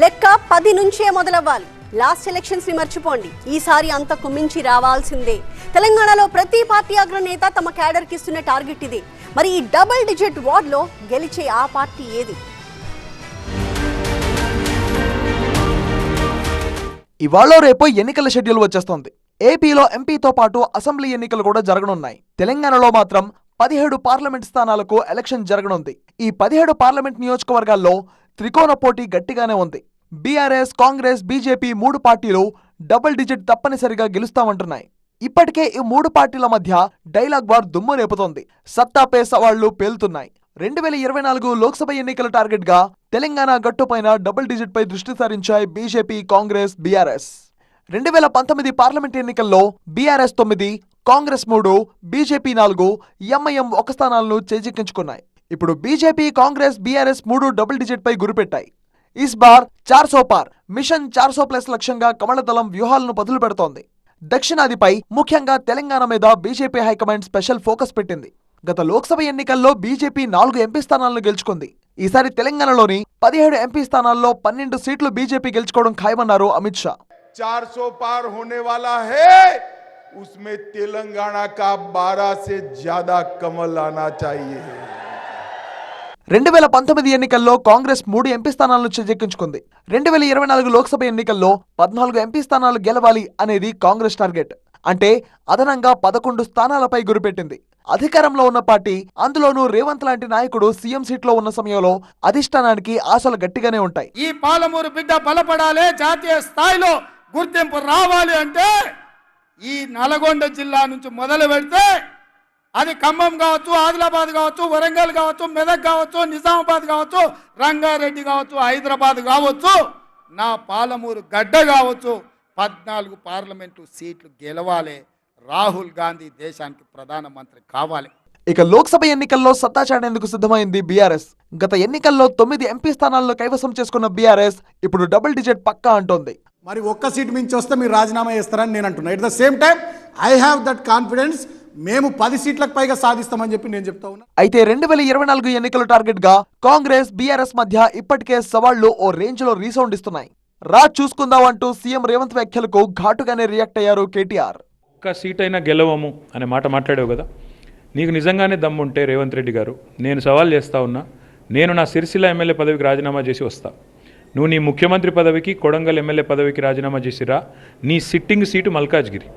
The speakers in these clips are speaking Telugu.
లెక్క పది నుంచే మొదలవ్వాలి. లాస్ట్ ఎలక్షన్స్ని మర్చిపోండి. ఈసారి అంతకు మించి రావాల్సిందే. తెలంగాణలో ప్రతి పార్టీ అగ్రనేత తమ క్యాడర్కి ఇస్తున్న టార్గెట్ ఇదే. మరి ఈ డబుల్ డిజిట్ వార్డ్లో గెలిచే ఆ పార్టీ ఏది? ఇవాళ రేపు ఎన్నికల షెడ్యూల్ వచ్చేస్తోంది. ఏపీలో ఎంపీతో పాటు అసెంబ్లీ ఎన్నికలు కూడా జరగనున్నాయి. తెలంగాణలో మాత్రం పదిహేడు పార్లమెంట్ స్థానాలకు ఎలక్షన్ జరగనుంది. ఈ పదిహేడు పార్లమెంట్ నియోజకవర్గాల్లో త్రికోణ పోటీ గట్టిగానే ఉంది. బీఆర్ఎస్ కాంగ్రెస్ బీజేపీ మూడు పార్టీలు డబుల్ డిజిట్ తప్పనిసరిగా గెలుస్తామంటున్నాయి. ఇప్పటికే ఈ మూడు పార్టీల మధ్య డైలాగ్ వార్ దుమ్ము రేపుతోంది. సత్తాపే సవాళ్ళు పేలుతున్నాయి. రెండు వేల ఇరవై నాలుగు లోక్సభ ఎన్నికల టార్గెట్గా తెలంగాణ గట్టుపైన డబుల్ డిజిట్ పై దృష్టి సారించాయి బీజేపీ కాంగ్రెస్ బీఆర్ఎస్. రెండు వేల పంతొమ్మిది పార్లమెంట్ ఎన్నికల్లో బీఆర్ఎస్ తొమ్మిది కాంగ్రెస్ మూడు బీజేపీ నాలుగు ఎంఐఎం ఒక స్థానాలను చేజిక్కించుకున్నాయి. ఇప్పుడు బీజేపీ కాంగ్రెస్ బీఆర్ఎస్ మూడు డబుల్ డిజిట్ పై గురిపెట్టాయి ఇస్ బార్ చార్ సో పార్ మిషన్ చార్ సో ప్లస్ లక్ష్యంగా కమలదళం వ్యూహాలను పదులు పెడుతోంది దక్షిణాదిపై ముఖ్యంగా తెలంగాణ మీద బీజేపీ హైకమాండ్ స్పెషల్ ఫోకస్ పెట్టింది గత లోక్సభ ఎన్నికల్లో బీజేపీ నాలుగు ఎంపీ స్థానాలను గెలుచుకుంది ఈసారి తెలంగాణలోని పదిహేడు ఎంపీ స్థానాల్లో పన్నెండు సీట్లు బీజేపీ గెలుచుకోవడం ఖాయమన్నారు అమిత్ షా 400 पार होने वाला है उसमें तेलंगाना का 12 से ज्यादा कमल आना चाहिए రెండు వేల పంతొమ్మిది ఎన్నికల్లో కాంగ్రెస్ మూడు ఎంపీ స్థానాలను చేజెక్కించుకుంది. రెండు వేల ఇరవై నాలుగు లోక్సభ ఎన్నికల్లో పద్నాలుగు ఎంపీ స్థానాలు గెలవాలి అనేది కాంగ్రెస్ టార్గెట్. అంటే అదనంగా పదకొండు స్థానాలపై గురిపెట్టింది. అధికారంలో ఉన్న పార్టీ అందులోనూ రేవంత్ లాంటి నాయకుడు సీఎం సీట్లో ఉన్న సమయంలో అధిష్టానానికి ఆశలు గట్టిగానే ఉంటాయి. ఈ పాలమూరు బిడ్డ బలపడాలి జాతీయ స్థాయిలో గుర్తింపు రావాలి అంటే ఈ నల్గొండ జిల్లా నుంచి మొదలు పెడితే అది ఖమ్మం కావచ్చు ఆదిలాబాద్ కావచ్చు వరంగల్ కావచ్చు మెదక్ కావచ్చు నిజామాబాద్ కావచ్చు రంగారెడ్డి కావచ్చు హైదరాబాద్ కావచ్చు నా పాలమూరు గడ్డ కావచ్చు పద్నాలుగు పార్లమెంటు సీట్లు గెలవాలి. రాహుల్ గాంధీ దేశానికి ప్రధానమంత్రి కావాలి. ఇక లోక్సభ ఎన్నికల్లో సత్తా చాటేందుకు సిద్ధమైంది బీఆర్ఎస్. గత ఎన్నికల్లో తొమ్మిది ఎంపీ స్థానాలను కైవసం చేసుకున్న బీఆర్ఎస్ ఇప్పుడు డబుల్ డిజిట్ పక్కా అంటోంది. మరి ఒక్క సీటు మించి వస్తే మీరు రాజీనామా చేస్తారని నేను అంటున్నా. At the same time I have that confidence మేము పది సీట్లకు పైగా సాధిస్తామని చెప్పి నేను చెప్తా ఉన్నా. అయితే రెండు వేల ఇరవై నాలుగు ఎన్నికల టార్గెట్గా కాంగ్రెస్ బీఆర్ఎస్ మధ్య ఇప్పటికే సవాళ్ళు ఓ రేంజ్లో రీసౌండ్ ఇస్తున్నాయి. రా చూసుకుందాం అంటూ సీఎం రేవంత్ వ్యాఖ్యలకు ఘాటుగానే రియాక్ట్ అయ్యారు కేటీఆర్. ఒక్క సీట్ అయినా గెలవము అనే మాట మాట్లాడావు కదా. నీకు నిజంగానే దమ్ముంటే రేవంత్ రెడ్డి గారు. నేను సవాల్ చేస్తా ఉన్నా నేను నా సిరిసిల్ల ఎమ్మెల్యే పదవికి రాజీనామా చేసి వస్తా. నువ్వు నీ ముఖ్యమంత్రి పదవికి కొడంగల్ ఎమ్మెల్యే పదవికి రాజీనామా చేసిరా. నీ సిట్టింగ్ సీటు మల్కాజ్గిరి.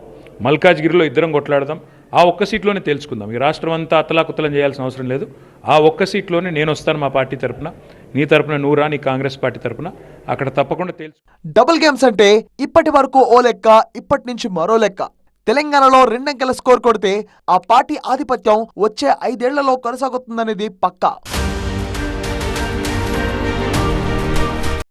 మల్కాజ్గిరిలో ఇద్దరం కొట్లాడదాం. ఆ ఒక్క సీట్లోనే తేల్చుకుందాం. ఈ రాష్ట్రం అంతా అతలాకుతలం చేయాల్సిన అవసరం లేదు. ఆ ఒక్క సీట్లోనే నేను వస్తాను మా పార్టీ తరపున. నీ తరపున నువ్వు రా నీ కాంగ్రెస్ పార్టీ తరపున. అక్కడ తప్పకుండా తేల్చు డబుల్ గేమ్స్ అంటే ఇప్పటి వరకు ఓ లెక్క ఇప్పటి నుంచి మరో లెక్క. తెలంగాణలో రెండంకెల స్కోర్ కొడితే ఆ పార్టీ ఆధిపత్యం వచ్చే ఐదేళ్ళలో కొనసాగుతుందనేది పక్కా.